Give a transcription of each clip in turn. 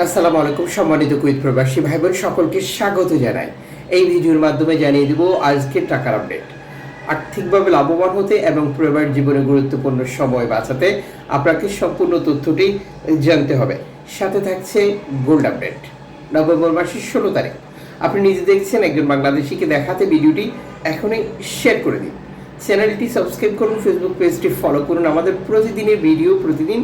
আসসালামু আলাইকুম, সম্মানিত কুইত প্রবাসী ভাই বোন সকলকে স্বাগত জানাই। এই ভিডিওর মাধ্যমে জানিয়ে দিব আজকের টাকার আপডেট। আর্থিকভাবে লাভবান হতে এবং পরিবার জীবনে গুরুত্বপূর্ণ সময় বাঁচাতে আপনাকে সম্পূর্ণ তথ্যটি জানতে হবে। সাথে থাকছে গোল্ড আপডেট। নভেম্বর মাসের ষোলো তারিখ। আপনি নিজে দেখছেন একজন বাংলাদেশিকে দেখাতে ভিডিওটি এখনই শেয়ার করে দিন। চ্যানেলটি সাবস্ক্রাইব করুন, ফেসবুক পেজটি ফলো করুন। আমাদের প্রতিদিনের ভিডিও প্রতিদিন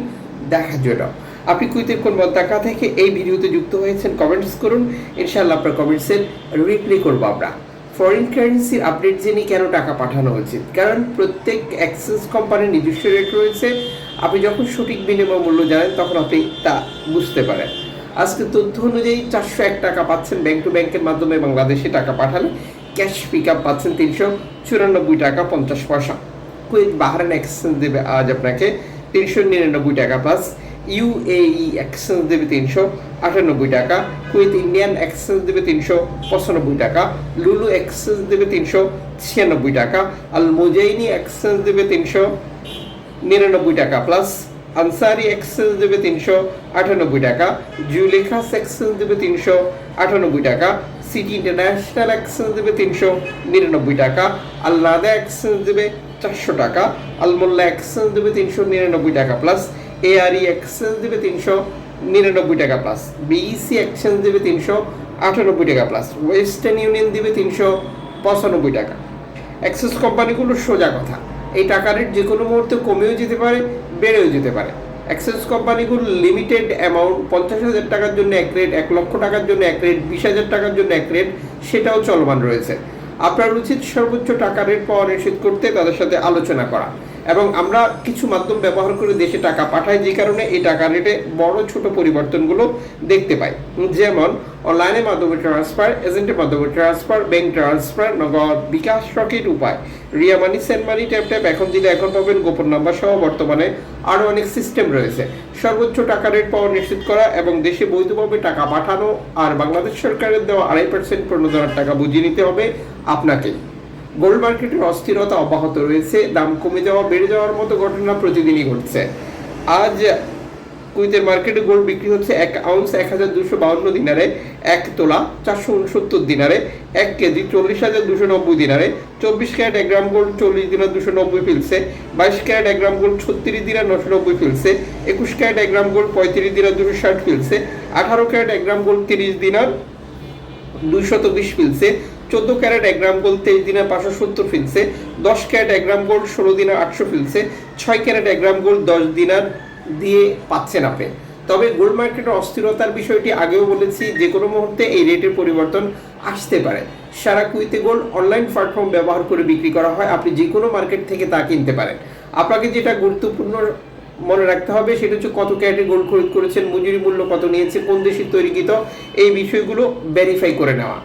দেখার জন্য। আপনি কুইতের কোন মন্তাকা থেকে এই ভিডিওতে যুক্ত হয়েছেন কমেন্টস করুন। ইনশাআল্লাহ আপনার কমেন্টসের রিপ্লাই করব আমরা। ফরেন কারেন্সির আপডেট জেনে কেন টাকা পাঠানো উচিত কারণ প্রত্যেক অ্যাক্সেস কোম্পানির নিজস্ব রেট রয়েছে। আপনি যখন সঠিক বিনিময় মূল্য জানেন, তখন আপনি তা বুঝতে পারেন। আজকে তথ্য অনুযায়ী চারশো এক টাকা পাচ্ছেন ব্যাংক টু ব্যাংকের মাধ্যমে বাংলাদেশে টাকা পাঠালে। ক্যাশ পিক আপ পাচ্ছেন তিনশো চুরানব্বই টাকা পঞ্চাশ পয়সা। কুয়েত বাহারান এক্সচেঞ্জ দেবে আজ আপনাকে তিনশো নিরানব্বই টাকা প্লাস ইউএই এক্সচেঞ্জ দেবে তিনশো আটানব্বই টাকা, কুয়েত ইন্ডিয়ান এক্সচেঞ্জ দেবে তিনশো পঁচানব্বই টাকা, লুলু এক্সচেঞ্জ দেবে তিনশো ছিয়ানব্বই টাকা আল মোজাইনি এক্সচেঞ্জ দেবে তিনশো নিরানব্বই টাকা প্লাস আনসারি এক্সচেঞ্জ দেবে তিনশো আটানব্বই টাকা, জুলেখাস এক্সচেঞ্জ দেবে তিনশো আটানব্বই টাকা, সিটি ইন্টারন্যাশনাল এক্সচেঞ্জ দেবে তিনশো নিরানব্বই টাকা আল আল্লাদা এক্সচেঞ্জ দেবে চারশো টাকা, আলমোল্লা এক্সচেঞ্জ দেবে তিনশো নিরানব্বই টাকা প্লাস এআরই এক্সচেঞ্জ দেবে তিনশো নিরানব্বই টাকা প্লাস বিইসি এক্সচেঞ্জ দেবে তিনশো আটানব্বই টাকা প্লাস ওয়েস্টার্ন ইউনিয়ন দেবে তিনশো পঁচানব্বই টাকা। অ্যাক্সেস কোম্পানিগুলো সোজা কথা। এই টাকা রেট যে কোনো মুহূর্তে কমেও যেতে পারে, বেড়েও যেতে পারে। অ্যাক্সেস কোম্পানিগুলো লিমিটেড অ্যামাউন্ট পঞ্চাশ হাজার টাকার জন্য এক রেট এক লক্ষ টাকার জন্য এক রেট বিশ হাজার টাকার জন্য এক রেট সেটাও চলমান রয়েছে। আপনার উচিত সর্বোচ্চ টাকা রেট পাওয়া নিশ্চিত করতে, তাদের সাথে আলোচনা করা। এবং আমরা কিছু মাধ্যম ব্যবহার করে দেশে টাকা পাঠাই, যে কারণে এই টাকা রেটে বড় ছোট পরিবর্তনগুলো দেখতে পাই। যেমন অনলাইনের মাধ্যমে ট্রান্সফার এজেন্টের মাধ্যমে transfer bank transfer Nagad bKash Rocket Upay. Ria money send money tap tap এখন দিলে এখন পাবেন গোপন নাম্বার সহ বর্তমানে আরও অনেক সিস্টেম রয়েছে। সর্বোচ্চ টাকা রেট পাওয়া নিশ্চিত করা এবং দেশে বৈধভাবে টাকা পাঠানো আর বাংলাদেশ সরকারের দেওয়া আড়াই পার্সেন্ট প্রণোদনার টাকা বুঝিয়ে নিতে হবে আপনাকে। গোল্ড মার্কেটের অস্থিরতা অব্যাহত রয়েছে, দাম কমে যাওয়া, বেড়ে যাওয়ার মতো ঘটনা প্রতিদিনই ঘটছে। আজ কুইতের মার্কেটে গোল্ড বিক্রি হচ্ছে এক আউন্স এক হাজার দুশো বাউন্ন দিনারে, এক তোলা চারশো উনসত্তর দিনারে, এক কেজি চল্লিশ হাজার দুশো নব্বই দিনারে, চব্বিশ ক্যারেট এক গ্রাম গোল্ড চল্লিশ দিনার দুশো নব্বই ফিলছে, বাইশ ক্যারেট এক গ্রাম গোল্ড ছত্রিশ দিনার নশো নব্বই ফিলছে, একুশ ক্যারেট এক গ্রাম গোল্ড পঁয়ত্রিশ দিনার দুশো ষাট ফিলছে, আঠারো ক্যারেট এক গ্রাম গোল্ড তিরিশ দিনার দুইশত বিশ ফিলছে চোদ্দ ক্যারেট এক গ্রাম গোল্ড তেইশ দিনে পাঁচশো সত্তর ফিলছে দশ ক্যারেট এক গ্রাম গোল্ড ষোলো দিনে আটশো ফিলছে ছয় ক্যারেট এক গ্রাম গোল্ড দশ দিনার দিয়ে পাচ্ছেন আপনি। তবে গোল্ড মার্কেটের অস্থিরতার বিষয়টি আগেও বলেছি, যে কোনো মুহূর্তে এই রেটের পরিবর্তন আসতে পারে। সারা কুইতে গোল্ড অনলাইন প্ল্যাটফর্ম ব্যবহার করে বিক্রি করা হয়, আপনি যে কোনো মার্কেট থেকে তা কিনতে পারেন। আপনাকে যেটা গুরুত্বপূর্ণ মনে রাখতে হবে, সেটা হচ্ছে কত ক্যারেটের গোল্ড খরিদ করেছেন, মজুরি মূল্য কত নিয়েছে, কোন দেশের তৈরিকৃত এই বিষয়গুলো ভেরিফাই করে নেওয়া।